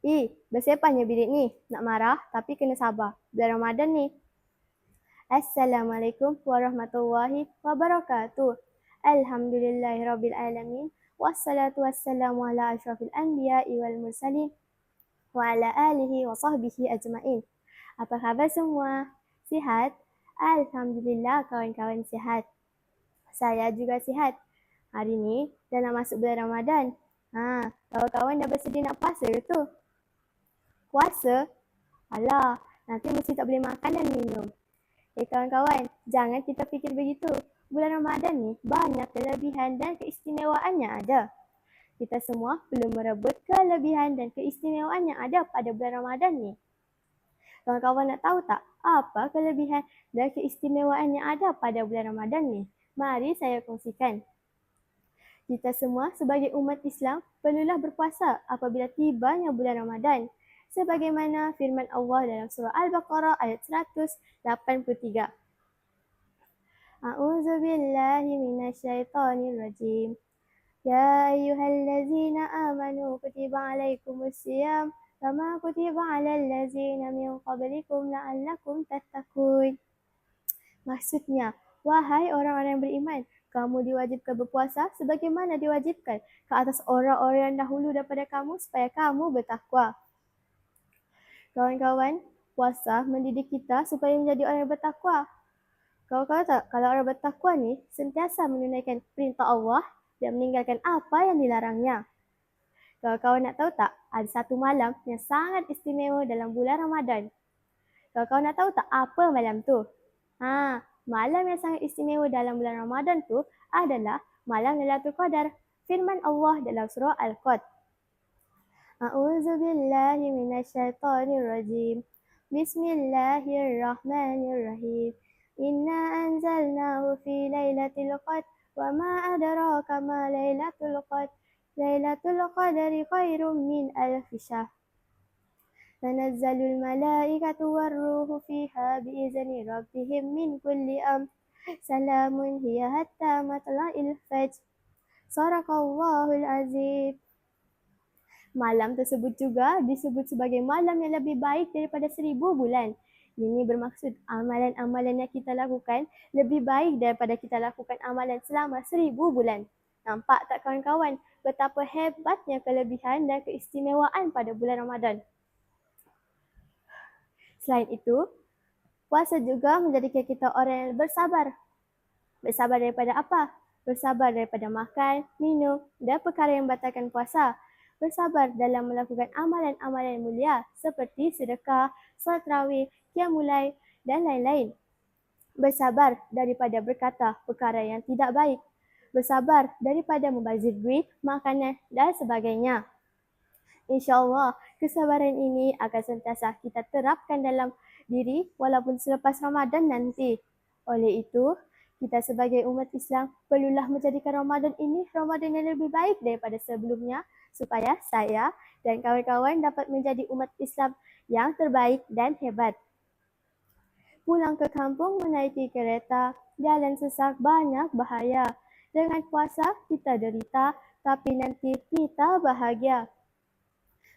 Eh, bersepahnya bilik ni. Nak marah tapi kena sabar. Bulan Ramadan ni. Assalamualaikum warahmatullahi wabarakatuh. Alhamdulillahirrabbilalamin. Wassalatu wassalamu ala ashrafil anbiya'i wal mursalin. Wa ala alihi wa sahbihi ajma'in. Apa khabar semua? Sihat? Alhamdulillah kawan-kawan sihat. Saya juga sihat. Hari ni dah nak masuk bulan Ramadan. Ha, kawan-kawan dah bersedia nak puasa ke tu? Puasa? Alah, nanti mesti tak boleh makan dan minum. Eh kawan-kawan, jangan kita fikir begitu. Bulan Ramadan ni banyak kelebihan dan keistimewaannya ada. Kita semua perlu merebut kelebihan dan keistimewaan yang ada pada bulan Ramadan ni. Kawan-kawan nak tahu tak apa kelebihan dan keistimewaan yang ada pada bulan Ramadan ni? Mari saya kongsikan. Kita semua sebagai umat Islam perlulah berpuasa apabila tibanya bulan Ramadan sebagaimana firman Allah dalam surah Al-Baqarah ayat 183. A'udzu billahi minasyaitonir rajim. Ya ayyuhallazina amanu kutiba alaikumus siyam kama kutiba alal ladzina min qablikum la'allakum tattaqun. Maksudnya, wahai orang-orang yang beriman, kamu diwajibkan berpuasa sebagaimana diwajibkan ke atas orang-orang yang dahulu daripada kamu supaya kamu bertakwa. Kawan-kawan, puasa mendidik kita supaya menjadi orang yang bertakwa. Kawan-kawan tak, kalau orang bertakwa ni sentiasa menunaikan perintah Allah dan meninggalkan apa yang dilarangnya. Kawan-kawan nak tahu tak, ada satu malam yang sangat istimewa dalam bulan Ramadan. Kawan-kawan nak tahu tak apa malam tu? Ha, malam yang sangat istimewa dalam bulan Ramadan tu adalah malam Lailatul Qadar. Firman Allah dalam surah أعوذ بالله من الشيطان الرجيم. بسم الله الرحمن الرحيم. إنا أنزلناه في ليلة القدر وما أدراك ما ليلة القدر؟ ليلة القدر خير من ألف شهر. تنزل الملائكة والروح فيها بإذن ربهم من كل أمر. سلام هي حتى مطلع الفجر. صدق الله العظيم. Malam tersebut juga disebut sebagai malam yang lebih baik daripada seribu bulan. Ini bermaksud amalan-amalan yang kita lakukan lebih baik daripada kita lakukan amalan selama seribu bulan. Nampak tak kawan-kawan betapa hebatnya kelebihan dan keistimewaan pada bulan Ramadan. Selain itu, puasa juga menjadikan kita orang yang bersabar. Bersabar daripada apa? Bersabar daripada makan, minum dan perkara yang membatalkan puasa bersabar dalam melakukan amalan-amalan mulia seperti sedekah, salat rawih, qiyamulai dan lain-lain. Bersabar daripada berkata perkara yang tidak baik. Bersabar daripada membazir duit, makanan dan sebagainya. InsyaAllah, kesabaran ini akan sentiasa kita terapkan dalam diri walaupun selepas Ramadan nanti. Oleh itu, kita sebagai umat Islam perlulah menjadikan Ramadan ini Ramadan yang lebih baik daripada sebelumnya supaya saya dan kawan-kawan dapat menjadi umat Islam yang terbaik dan hebat. Pulang ke kampung menaiki kereta, jalan sesak banyak bahaya. Dengan puasa kita derita, tapi nanti kita bahagia.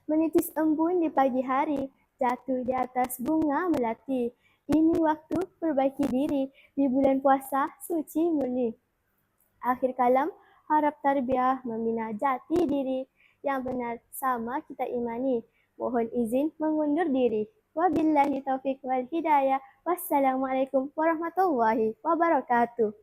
Menitis embun di pagi hari, jatuh di atas bunga melati. Ini waktu perbaiki diri di bulan puasa suci murni. Akhir kalam, harap tarbiyah membina jati diri yang benar sama kita imani. Mohon izin mengundur diri. Wabillahi taufiq wal hidayah. Wassalamualaikum warahmatullahi wabarakatuh.